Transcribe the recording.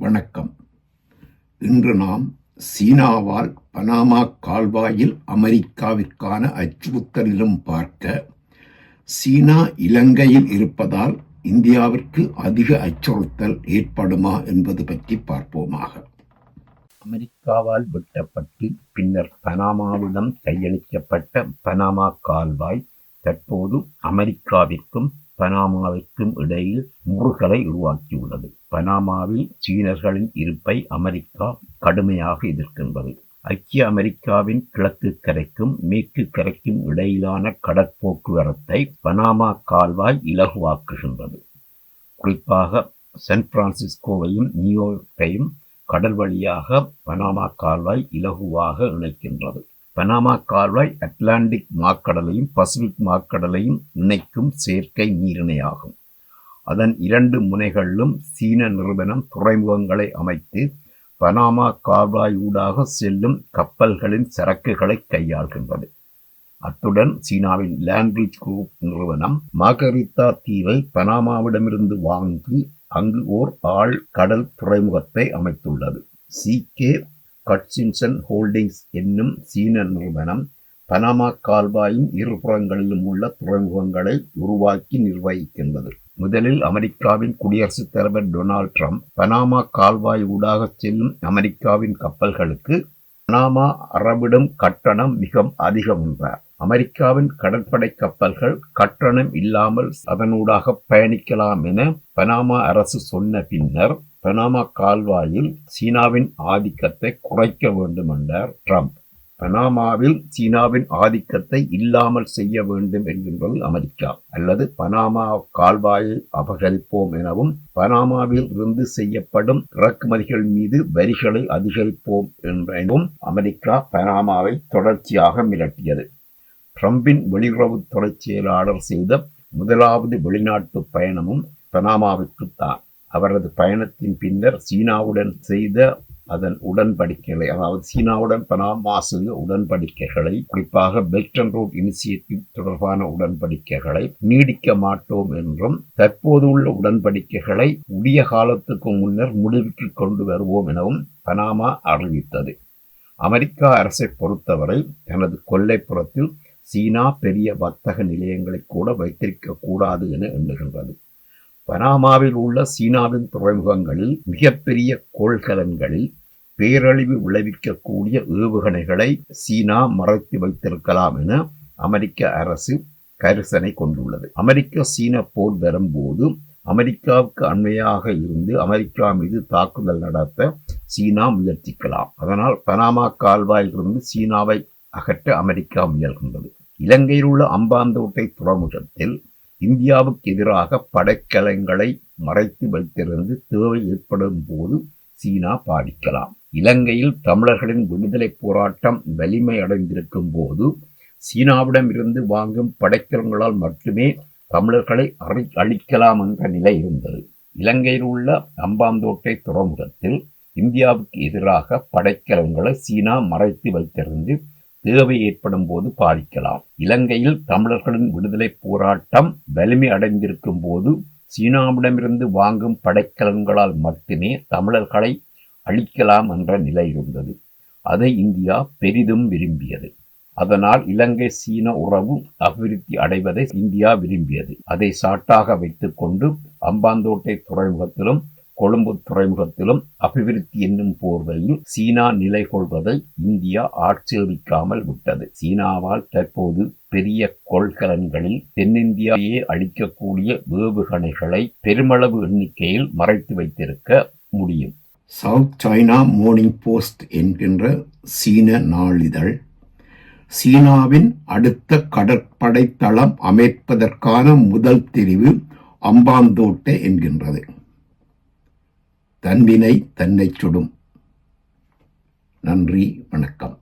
வணக்கம். இன்று நாம் சீனாவால் பனாமா கால்வாயில் அமெரிக்காவிற்கான அச்சுறுத்தலிலும் பார்க்க சீனா இலங்கையில் இருப்பதால் இந்தியாவிற்கு அதிக அச்சுறுத்தல் ஏற்படுமா என்பது பற்றி பார்ப்போமாக. அமெரிக்காவால் வெட்டப்பட்டு பின்னர் பனாமாவிடம் கையளிக்கப்பட்ட பனாமா கால்வாய் தற்போது அமெரிக்காவிற்கும் பனாமாவிற்கும் இடையில் முறுகலை உருவாக்கியுள்ளது. பனாமாவில் சீனர்களின் இருப்பை அமெரிக்கா கடுமையாக எதிர்க்கின்றது. ஐக்கிய அமெரிக்காவின் கிழக்கு கரைக்கும் மேற்கு கரைக்கும் இடையிலான கடற்போக்குவரத்தை பனாமா கால்வாய் இலகுவாக்குகின்றது. குறிப்பாக சான் பிரான்சிஸ்கோவையும் நியூயார்க்கையும் கடல் வழியாக பனாமா கால்வாய் இலகுவாக இணைக்கின்றது. பனாமா கால்வாய் அட்லாண்டிக் மாக்கடலையும் பசிபிக் மாக்கடலையும் இணைக்கும் செயற்கை நீரிணையாகும். அதன் இரண்டு முனைகளிலும் சீன நிறுவனம் துறைமுகங்களை அமைத்து பனாமா கால்வாய் ஊடாக செல்லும் கப்பல்களின் சரக்குகளை கையாள்கின்றது. அத்துடன் சீனாவின் லேண்ட்ரிச் குரூப் நிறுவனம் மாகரித்தா தீவை பனாமாவிடமிருந்து வாங்கி அங்கு ஓர் ஆள் கடல் துறைமுகத்தை அமைத்துள்ளது. சி கே கட்சின்சன் ஹோல்டிங்ஸ் என்னும் சீன நிறுவனம் பனாமா கால்வாயின் இருபுறங்களிலும் உள்ள துறைமுகங்களை உருவாக்கி நிர்வகிக்கின்றது. முதலில் அமெரிக்காவின் குடியரசுத் தலைவர் டொனால்ட் ட்ரம்ப் பனாமா கால்வாய் ஊடாக செல்லும் அமெரிக்காவின் கப்பல்களுக்கு பனாமா அறவிடும் கட்டணம் மிக அதிகம் என்றார். அமெரிக்காவின் கடற்படை கப்பல்கள் கட்டணம் இல்லாமல் அதனூடாக பயணிக்கலாம் என பனாமா அரசு சொன்ன பின்னர் பனாமா கால்வாயில் சீனாவின் ஆதிக்கத்தை குறைக்க வேண்டும் என்றார் ட்ரம்ப். பனாமாவில் சீனாவின் ஆதிக்கத்தை இல்லாமல் செய்ய வேண்டும் என்கின்றது அமெரிக்கா. அல்லது பனாமா கால்வாயை அபகரிப்போம் எனவும் பனாமாவில் இருந்து செய்யப்படும் இறக்குமதிகள் மீது வரிகளை அதிகரிப்போம் என்றும் அமெரிக்கா பனாமாவை தொடர்ச்சியாக மிரட்டியது. ட்ரம்பின் வெளியுறவுத்துறை செயலாளர் செய்த முதலாவது வெளிநாட்டு பயணமும் பனாமாவிற்குத்தான் அவரது பயணத்தின் பின்னர் சீனாவுடன் செய்த அதன் உடன்படிக்கைகளை அதாவது சீனாவுடன் பனாமா செய்த உடன்படிக்கைகளை குறிப்பாக பெல்ட் அண்ட் ரோட் இனிஷியேட்டிவ் தொடர்பான உடன்படிக்கைகளை நீடிக்க மாட்டோம் என்றும் தற்போது உள்ள உடன்படிக்கைகளை உரிய காலத்துக்கு முன்னர் முடிவுக்கு கொண்டு வருவோம் எனவும் பனாமா அறிவித்தது. அமெரிக்கா அரசை பொறுத்தவரை தனது கொல்லைப்புறத்தில் சீனா பெரிய வர்த்தக நிலையங்களை கூட வைத்திருக்க கூடாது என எண்ணுகின்றது. பனாமாவில் உள்ள சீனாவின் துறைமுகங்களில் மிகப்பெரிய கோள்கலன்களில் பேரழிவு விளைவிக்கக்கூடிய ஏவுகணைகளை சீனா மறைத்து வைத்திருக்கலாம் என அமெரிக்க அரசு கரிசனை கொண்டுள்ளது. அமெரிக்க சீன போர் வரும்போது அமெரிக்காவுக்கு அண்மையாக இருந்து அமெரிக்கா மீது தாக்குதல் நடத்த சீனா முயற்சிக்கலாம். அதனால் பனாமா கால்வாயிலிருந்து சீனாவை அகற்ற அமெரிக்கா முயல்கின்றது. இலங்கையில் உள்ள அம்பாந்தோட்டை துறைமுகத்தில் இந்தியாவுக்கு எதிராக படைக்கலங்களை மறைத்து வைத்திருந்து தேவை ஏற்படும் போது சீனா பாதிக்கலாம். இலங்கையில் தமிழர்களின் விடுதலை போராட்டம் வலிமை அடைந்திருக்கும் போது சீனாவிடம் இருந்து வாங்கும் படைக்கலங்களால் மட்டுமே தமிழர்களை அறி அழிக்கலாம் என்ற நிலை இருந்தது. இலங்கையில் உள்ள அம்பாந்தோட்டை துறைமுகத்தில் இந்தியாவுக்கு எதிராக படைக்கலங்களை சீனா மறைத்து வைத்திருந்து தேவை ஏற்படும் போது பாதிக்கலாம். இலங்கையில் தமிழர்களின் விடுதலை போராட்டம் வலிமை அடைந்திருக்கும் போது சீனாவிடமிருந்து வாங்கும் படைக்கலன்களால் மட்டுமே தமிழர்களை அழிக்கலாம் என்ற நிலை இருந்தது. அதை இந்தியா பெரிதும் விரும்பியது. அதனால் இலங்கை சீன உறவு அபிவிருத்தி அடைவதை இந்தியா விரும்பியது. அதை சாட்டாக வைத்துக்கொண்டு அம்பாந்தோட்டை துறைமுகத்திலும் கொழும்பு துறைமுகத்திலும் அபிவிருத்தி என்னும் போர்வையில் சீனா நிலை கொள்வதை இந்தியா ஆட்சேபிக்காமல் விட்டது. சீனாவால் தற்போது பெரிய கொள்கலன்களில் தென்னிந்தியாவையே அளிக்கக்கூடிய வேவுகணைகளை பெருமளவு எண்ணிக்கையில் மறைத்து வைத்திருக்க முடியும். சவுத் சைனா மார்னிங் போஸ்ட் என்கின்ற சீன நாளிதழ் சீனாவின் அடுத்த கடற்படை தளம் அமைப்பதற்கான முதல் தெரிவு அம்பாந்தோட்டை என்கின்றது. தன்வினை தன்னை சுடும். நன்றி வணக்கம்.